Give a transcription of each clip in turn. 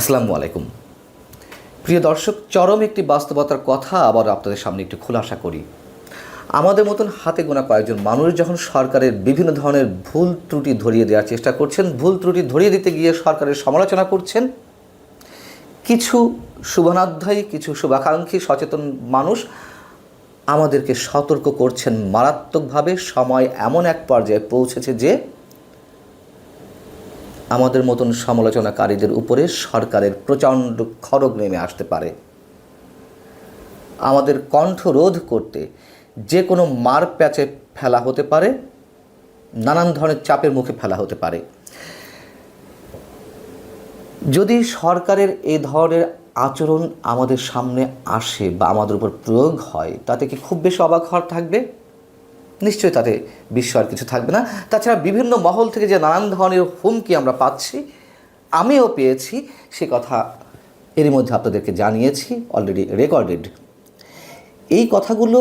আসসালামু আলাইকুম। প্রিয় দর্শক, চরম একটি বাস্তবতার কথা আবার আপনাদের সামনে একটু খোলাসা করি। আমাদের মতন হাতে গোনা কয়েকজন মানুষ যখন সরকারের বিভিন্ন ধরনের ভুল ত্রুটি ধরিয়ে দেওয়ার চেষ্টা করছেন, ভুল ত্রুটি ধরিয়ে দিতে গিয়ে সরকারের সমালোচনা করছেন, কিছু শুভনাধ্যায়ী, কিছু শুভাকাঙ্ক্ষী, সচেতন মানুষ আমাদেরকে সতর্ক করছেন। মারাত্মকভাবে সময় এমন এক পর্যায়ে পৌঁছেছে যে আমাদের মতন সমালোচনাকারীদের উপরে সরকারের প্রচণ্ড খড়গ নেমে আসতে পারে। আমাদের কণ্ঠ রোধ করতে যে কোনো মার প্যাচে ফেলা হতে পারে, নানান ধরনের চাপের মুখে ফেলা হতে পারে। যদি সরকারের এ ধরনের আচরণ আমাদের সামনে আসে বা আমাদের উপর প্রয়োগ হয়, তাতে কি খুব বেশি অবাক হওয়ার থাকবে? নিশ্চয়ই তাতে বিস্ময়ের কিছু থাকবে না। তাছাড়া বিভিন্ন মহল থেকে যে নানান ধরনের হুমকি আমরা পাচ্ছি, আমিও পেয়েছি, সে কথা এরই মধ্যে আপনাদেরকে জানিয়েছি অলরেডি রেকর্ডেড এই কথাগুলো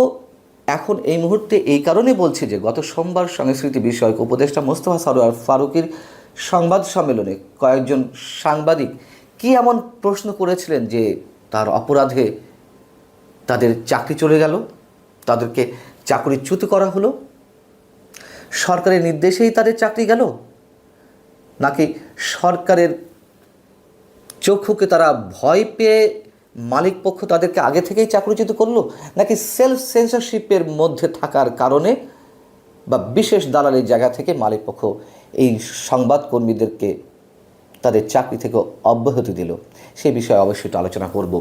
এখন এই মুহূর্তে এই কারণে বলছি যে গত সোমবার সংস্কৃতি বিষয়ক উপদেষ্টা মোস্তফা সরোয়ার ফারুকের সংবাদ সম্মেলনে কয়েকজন সাংবাদিক কি এমন প্রশ্ন করেছিলেন যে তার অপরাধে তাদের চাকরি চলে গেল, তাদেরকে চাকরিচ্যুত করা হলো? সরকারের নির্দেশেই তাদের চাকরি গেল? নাকি সরকারের চক্ষুকে তারা ভয় পেয়ে মালিক পক্ষ তাদেরকে আগে থেকেই চাকরিচ্যুত করল? নাকি সেলফ সেন্সরশিপের মধ্যে থাকার কারণে বা বিশেষ দালালির জায়গা থেকে মালিক পক্ষ এই সংবাদকর্মীদেরকে তাদের চাকরি থেকে অব্যাহতি দিল? সেই বিষয়ে অবশ্যই আলোচনা করব।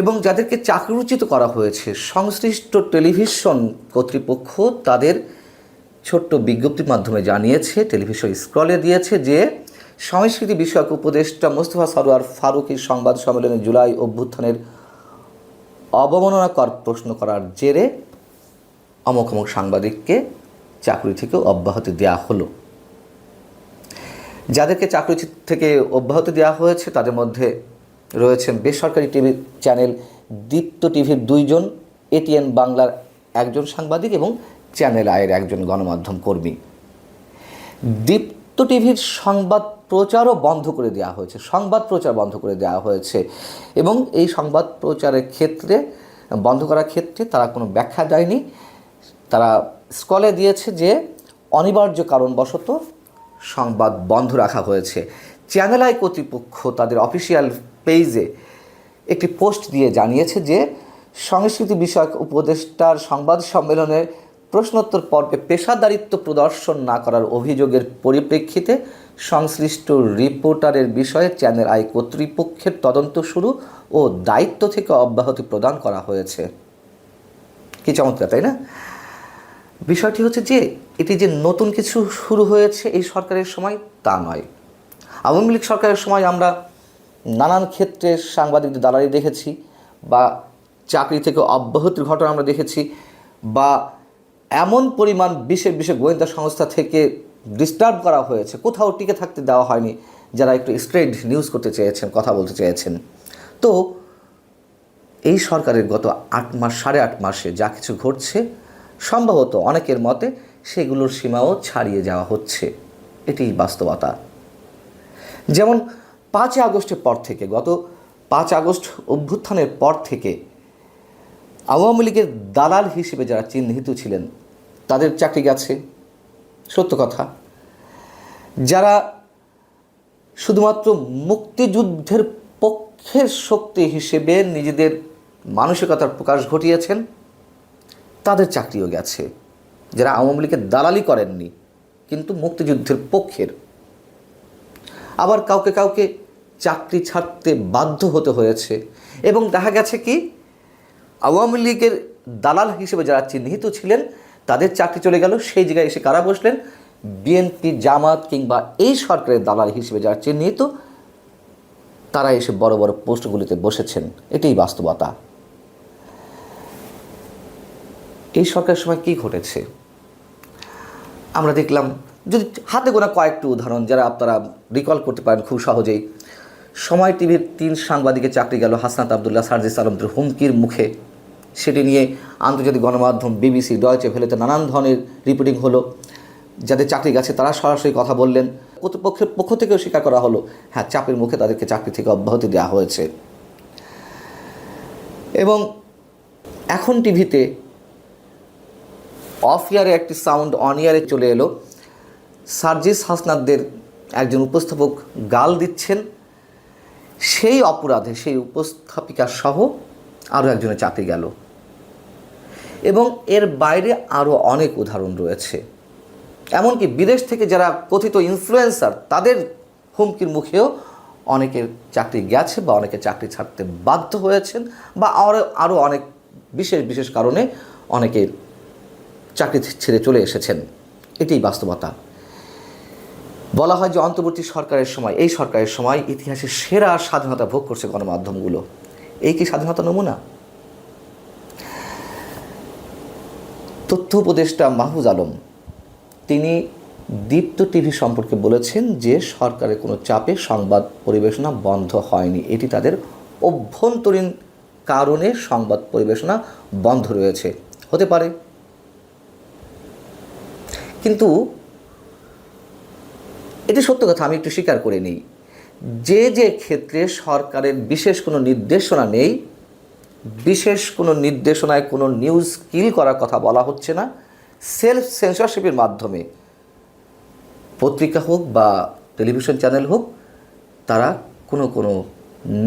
এবং যাদেরকে চাকরিচ্যুত করা হয়েছে, সংশ্লিষ্ট টেলিভিশন কর্তৃপক্ষ তাদের ছোট্ট বিজ্ঞপ্তির মাধ্যমে জানিয়েছে, টেলিভিশন স্ক্রলে দিয়েছে যে, সংস্কৃতি বিষয়ক উপদেষ্টা মোস্তফা সরোয়ার ফারুকের সংবাদ সম্মেলনে জুলাই অভ্যুত্থানের অবমাননাকর প্রশ্ন করার জেরে অমুক অমুক সাংবাদিককে চাকরি থেকে অব্যাহতি দেওয়া হলো। যাদেরকে চাকরি থেকে অব্যাহতি দেওয়া হয়েছে, তাদের মধ্যে রয়েছেন বেসরকারি টিভি চ্যানেল দীপ্ত টিভির দুইজন, এটিএন বাংলার একজন সাংবাদিক এবং চ্যানেল আয়ের একজন গণমাধ্যম কর্মী। দীপ্ত টিভির সংবাদ প্রচারও বন্ধ করে দেওয়া হয়েছে, সংবাদ প্রচার বন্ধ করে দেওয়া হয়েছে এবং এই সংবাদ প্রচারের ক্ষেত্রে, বন্ধ করার ক্ষেত্রে তারা কোনো ব্যাখ্যা দেয়নি। তারা স্কলে দিয়েছে যে অনিবার্য কারণবশত সংবাদ বন্ধ রাখা হয়েছে। চ্যানেল আই কর্তৃপক্ষ তাদের অফিসিয়াল পেজে একটি পোস্ট দিয়ে জানিয়েছে যে সংস্কৃতি বিষয়ক উপদেষ্টার সংবাদ সম্মেলনে প্রশ্নোত্তর পর্বে পেশাদারিত্ব প্রদর্শন না করার অভিযোগের পরিপ্রেক্ষিতে সংশ্লিষ্ট রিপোর্টারের বিষয়ে চ্যানেল আই কর্তৃপক্ষের তদন্ত শুরু ও দায়িত্ব থেকে অব্যাহতি প্রদান করা হয়েছে। কি চমৎকার, তাই না? বিষয়টি হচ্ছে যে, এটি যে নতুন কিছু শুরু হয়েছে এই সরকারের সময় তা নয়। আওয়ামী লীগ সরকারের সময় আমরা নানান ক্ষেত্রে সাংবাদিকদের দালালি দেখেছি বা চাকরি থেকে অব্যাহতির ঘটনা আমরা দেখেছি বা এমন পরিমাণ বিশেষ বিশেষ গোয়েন্দা সংস্থা থেকে ডিস্টার্ব করা হয়েছে। কোথাও টিকে থাকতে দেওয়া হয়নি। যারা একটু স্ট্রেট নিউজ করতে চেয়েছেন, কথা বলতে চেয়েছেন। তো এই সরকারের গত আট মাস, সাড়ে আট মাসে যা কিছু ঘটছে, সম্ভবত অনেকের মতে সেগুলোর সীমাও ছাড়িয়ে যাওয়া হচ্ছে। এটি বাস্তবতা। যেমন পাঁচই আগস্টের পর থেকে, গত পাঁচ আগস্ট অভ্যুত্থানের পর থেকে আওয়ামী লীগের দালাল হিসেবে যারা চিহ্নিত ছিলেন, তাদের চাকরি গেছে। সত্য কথা। যারা শুধুমাত্র মুক্তিযুদ্ধের পক্ষের শক্তি হিসেবে নিজেদের মানসিকতার প্রকাশ ঘটিয়েছেন, তাদের চাকরিও গেছে। যারা আওয়ামী লীগের দালালি করেননি, কিন্তু মুক্তিযুদ্ধের পক্ষের। আবার কাউকে কাউকে চাকরি ছাড়তে বাধ্য হতে হয়েছে। এবং দেখা গেছে কি, আওয়ামী লীগের দালাল হিসেবে যারা চিহ্নিত ছিলেন, তাদের চাকরি চলে গেল। সেই জায়গায় এসে কারা বসলেন? বিএনপি, জামাত কিংবা এই সরকারের দালাল হিসেবে যারা চিহ্নিত, তারা এসে বড় বড় পোস্টগুলিতে বসেছেন। এটাই বাস্তবতা। এই সরকারের সময় কী ঘটেছে? আমরা দেখলাম, যদি হাতে গোনা কয়েকটি উদাহরণ, যারা আপনারা রিকল করতে পারেন খুব সহজেই। সময় টিভির তিন সাংবাদিকের চাকরি গেল হাসনাত আবদুল্লাহ, সার্জিস আলমদের হুমকির মুখে। সেটি নিয়ে আন্তর্জাতিক গণমাধ্যম বিবিসি, ডয়চে ভেলেতে নানান ধরনের রিপোর্টিং হলো। যাদের চাকরি গেছে তারা সরাসরি কথা বললেন। কর্তৃপক্ষের পক্ষ থেকেও স্বীকার করা হলো হ্যাঁ চাপের মুখে তাদেরকে চাকরি থেকে অব্যাহতি দেওয়া হয়েছে। এবং এখন টিভিতে অফ ইয়ারে একটি সাউন্ড অন ইয়ারে চলে এলো। সার্জিস হাসনাদদের একজন উপস্থাপক গাল দিচ্ছেন। সেই অপরাধে সেই উপস্থাপিকা সহ আরও একজনের চাকরি গেল। এবং এর বাইরে আরও অনেক উদাহরণ রয়েছে। এমনকি বিদেশ থেকে যারা কথিত ইনফ্লুয়েন্সার তাদের হুমকির মুখেও অনেকের চাকরি গেছে বা অনেকে চাকরি ছাড়তে বাধ্য হয়েছেন বা আরও আরও অনেক বিশেষ বিশেষ কারণে অনেকে চাকরি ছেড়ে চলে এসেছেন। এটাই বাস্তবতা। বলা হয় যে অন্তর্বর্তী সরকারের সময়, এই সরকারের সময় ইতিহাসে সেরা স্বাধীনতা ভোগ করছে গণমাধ্যমগুলো। এই কি স্বাধীনতা নমুনা? তথ্য উপদেষ্টা মাহফুজ আলম, তিনি দীপ্ত টিভি সম্পর্কে বলেছেন যে সরকারের কোনো চাপে সংবাদ পরিবেশনা বন্ধ হয়নি। এটি তাদের অভ্যন্তরীণ কারণে সংবাদ পরিবেশনা বন্ধ রয়েছে। হতে পারে। কিন্তু এটি সত্য কথা, আমি একটু স্বীকার করে নিই। যে যে ক্ষেত্রে সরকারের বিশেষ কোনো নির্দেশনা নেই, বিশেষ কোনো নির্দেশনায় কোনো নিউজ কিল করার কথা বলা হচ্ছে না সেলফ সেন্সরশিপের মাধ্যমে পত্রিকা হোক বা টেলিভিশন চ্যানেল হোক, তারা কোনো কোনো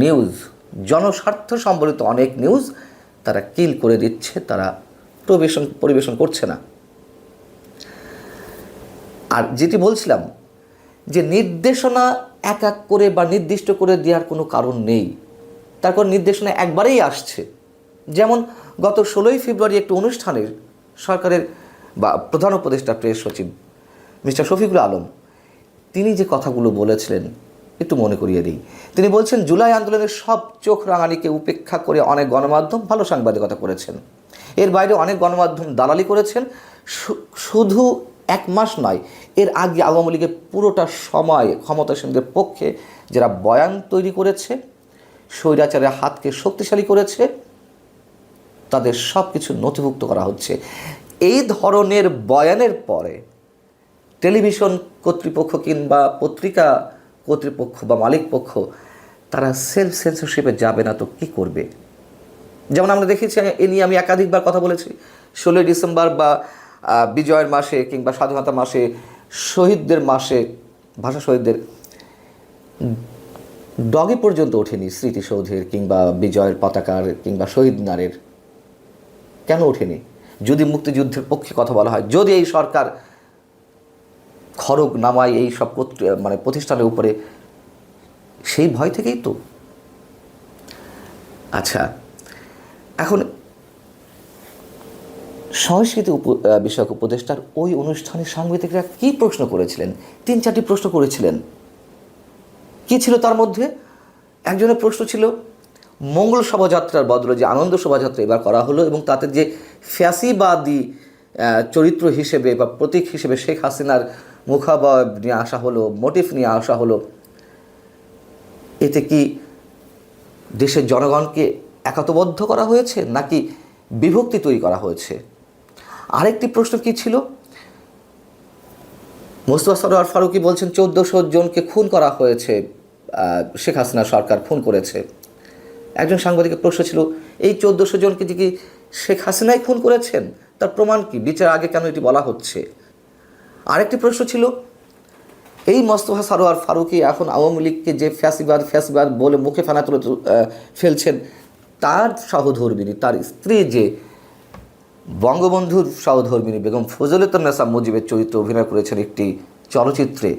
নিউজ জনস্বার্থ সম্বলিত অনেক নিউজ তারা কিল করে দিচ্ছে, তারা প্রবেশন, পরিবেশন করছে না। আর যেটি বলছিলাম যে নির্দেশনা এক এক করে বা নির্দিষ্ট করে দেওয়ার কোনো কারণ নেই। তারপর নির্দেশনা একবারেই আসছে। যেমন গত ষোলোই ফেব্রুয়ারি একটি অনুষ্ঠানের সরকারের বা প্রধান উপদেষ্টা প্রেস সচিব মিস্টার শফিকুল আলম, তিনি যে কথাগুলো বলেছিলেন, একটু মনে করিয়ে দিই। তিনি বলছেন, জুলাই আন্দোলনের সব চোখ রাঙানিকে উপেক্ষা করে অনেক গণমাধ্যম ভালো সাংবাদিকতা করেছেন। এর বাইরে অনেক গণমাধ্যম দালালি করেছেন। শুধু এক মাস নয়। এর আগে আওয়ামী লীগের পুরোটা সময় ক্ষমতাসীনদের পক্ষে যারা বয়ান তৈরি করেছে, স্বৈরাচারের হাতকে শক্তিশালী করেছে, তাদের সব কিছু নথিভুক্ত করা হচ্ছে। এই ধরনের বয়ানের পরে টেলিভিশন কর্তৃপক্ষ কিংবা পত্রিকা কর্তৃপক্ষ বা মালিক পক্ষ, তারা সেলফ সেন্সরশিপে যাবে না তো কি করবে? যেমন আমরা দেখেছি, এ নিয়ে আমি একাধিকবার কথা বলেছি। ষোলোই ডিসেম্বর বা বিজয়ের মাসে কিংবা স্বাধীনতা মাসে, শহীদদের মাসে, ভাষা শহীদদের ডগে পর্যন্ত ওঠেনি স্মৃতিসৌধের কিংবা বিজয়ের পতাকার কিংবা শহীদ নারের কেন ওঠেনি? যদি মুক্তিযুদ্ধের পক্ষে কথা বলা হয়, যদি এই সরকার খড়গ নামায় এই সব মানে প্রতিষ্ঠানের উপরে, সেই ভয় থেকেই তো। আচ্ছা এখন সংস্কৃতি বিষয়ক উপদেষ্টার ওই অনুষ্ঠানে সাংবাদিকরা কি প্রশ্ন করেছিলেন? তিন, চারটি প্রশ্ন করেছিলেন। কি ছিল তার মধ্যে? একজনের প্রশ্ন ছিল, মঙ্গল শোভাযাত্রার বদলে যে আনন্দ শোভাযাত্রা এবার করা হলো এবং তাতে যে ফ্যাসিবাদী চরিত্র হিসেবে বা প্রতীক হিসেবে শেখ হাসিনার মুখাবয়ব নিয়ে আসা হলো মোটিভ নিয়ে আসা হলো, এতে কি দেশের জনগণকে একাতবদ্ধ করা হয়েছে নাকি বিভক্তি তৈরি করা হয়েছে? আরেকটি প্রশ্ন কি ছিল? মোস্তফা সরোয়ার ফারুকি বলছেন, চোদ্দোশো জনকে খুন করা হয়েছে শেখ হাসিনা সরকার খুন করেছে। একজন সাংবাদিকের প্রশ্ন ছিল, এই চোদ্দোশো জনকে কি শেখ হাসিনাই খুন করেছেন? তার প্রমাণ কি? বিচার আগে কেন এটি বলা হচ্ছে? আরেকটি প্রশ্ন ছিল, এই মোস্তফা সারোয়ার ফারুকি এখন আওয়ামী লীগকে যে ফ্যাসিবাদ ফ্যাসিবাদ বলে মুখে ফেনা তুলে ফেলছেন, তার সহধর্মিনী, তার স্ত্রী যে বঙ্গবন্ধুর সহধর্মিনী বেগম ফজলেতনেসা মুজিবের চরিত্রে অভিনয় করেছেন একটি চলচ্চিত্রে।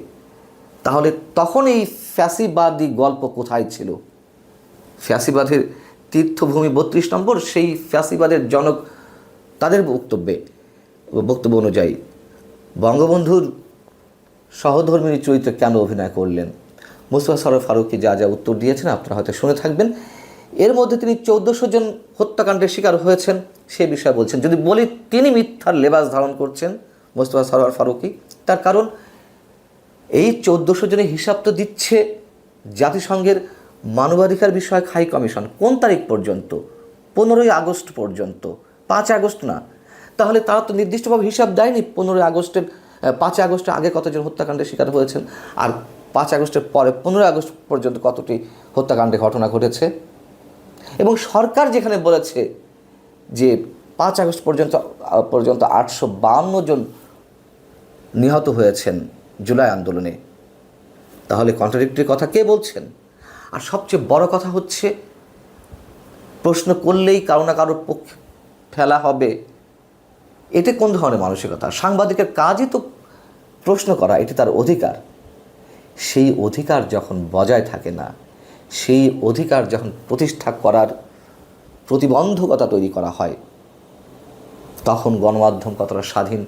তাহলে তখন এই ফ্যাসিবাদী গল্প কোথায় ছিল? ফ্যাসিবাদের তীর্থভূমি বত্রিশ নম্বর, সেই ফ্যাসিবাদের জনক তাদের বক্তব্যে, বক্তব্য অনুযায়ী, বঙ্গবন্ধুর সহধর্মিনী চরিত্রে কেন অভিনয় করলেন? মুস্তফা সরফ ফারুকি যা যা উত্তর দিয়েছেন আপনারা হয়তো শুনে থাকবেন। এর মধ্যে তিনি চৌদ্দশো জন হত্যাকাণ্ডের শিকার হয়েছেন, সে বিষয়ে বলছেন। যদি বলি তিনি মিথ্যার লেবাস ধারণ করছেন মোস্তফা সরোয়ার ফারুকি, তার কারণ এই চৌদ্দশো জনের হিসাব তো দিচ্ছে জাতিসংঘের মানবাধিকার বিষয়ক হাই কমিশন। কোন তারিখ পর্যন্ত? পনেরোই আগস্ট পর্যন্ত। পাঁচ আগস্ট না। তাহলে তারা তো নির্দিষ্টভাবে হিসাব দেয়নি পনেরোই আগস্টের পাঁচ আগস্টের আগে কতজন হত্যাকাণ্ডের শিকার হয়েছেন। আর পাঁচ আগস্টের পরে পনেরোই আগস্ট পর্যন্ত কতটি হত্যাকাণ্ডের ঘটনা ঘটেছে। এবং সরকার যেখানে বলেছে যে পাঁচ আগস্ট পর্যন্ত পর্যন্ত আটশো বান্ন জন নিহত হয়েছেন জুলাই আন্দোলনে। তাহলে কন্ট্রাডিক্টরি কথা কে বলছেন? আর সবচেয়ে বড় কথা হচ্ছে, প্রশ্ন করলেই কারও না কারোর পক্ষে ফেলা হবে। এটা কোন ধরনের মানসিকতা? সাংবাদিকের কাজই তো প্রশ্ন করা, এটি তার অধিকার। সেই অধিকার যখন বজায় থাকে না সেই অধিকার যখন প্রতিষ্ঠা করার প্রতিবন্ধকতা তৈরি করা হয়, তখন গণমাধ্যম কতটা স্বাধীন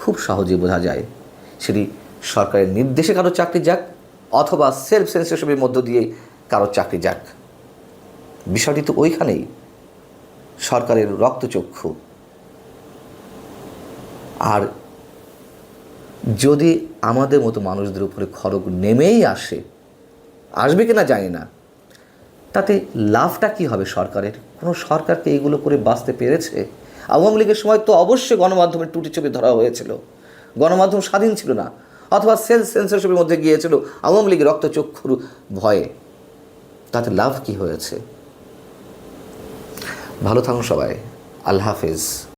খুব সহজেই বোঝা যায়। সেটি সরকারের নির্দেশে কারও চাকরি যাক অথবা সেলফ সেন্সেশনের মধ্য দিয়ে কারও চাকরি যাক। বিষয়টি তো ওইখানেই সরকারের রক্তচক্ষু। আর যদি আমাদের মতো মানুষদের উপরে খড়গ নেমেই আসে, আসবে কিনা জানি না। তাতে লাভটা কি হবে সরকারের? কোনো সরকারকে এগুলো করে বাঁচতে পেরেছে? আওয়ামী লীগের সময় তো অবশ্যই গণমাধ্যমের টুটি চুপি ধরা হয়েছিল। গণমাধ্যম স্বাধীন ছিল না, অথবা সেলস সেন্সরশিপের মধ্যে গিয়েছিল আওয়ামী লীগের রক্তচক্ষুর ভয়ে। তাতে লাভ কি হয়েছে? ভালো থাকুন সবাই। আল্লাহ হাফিজ।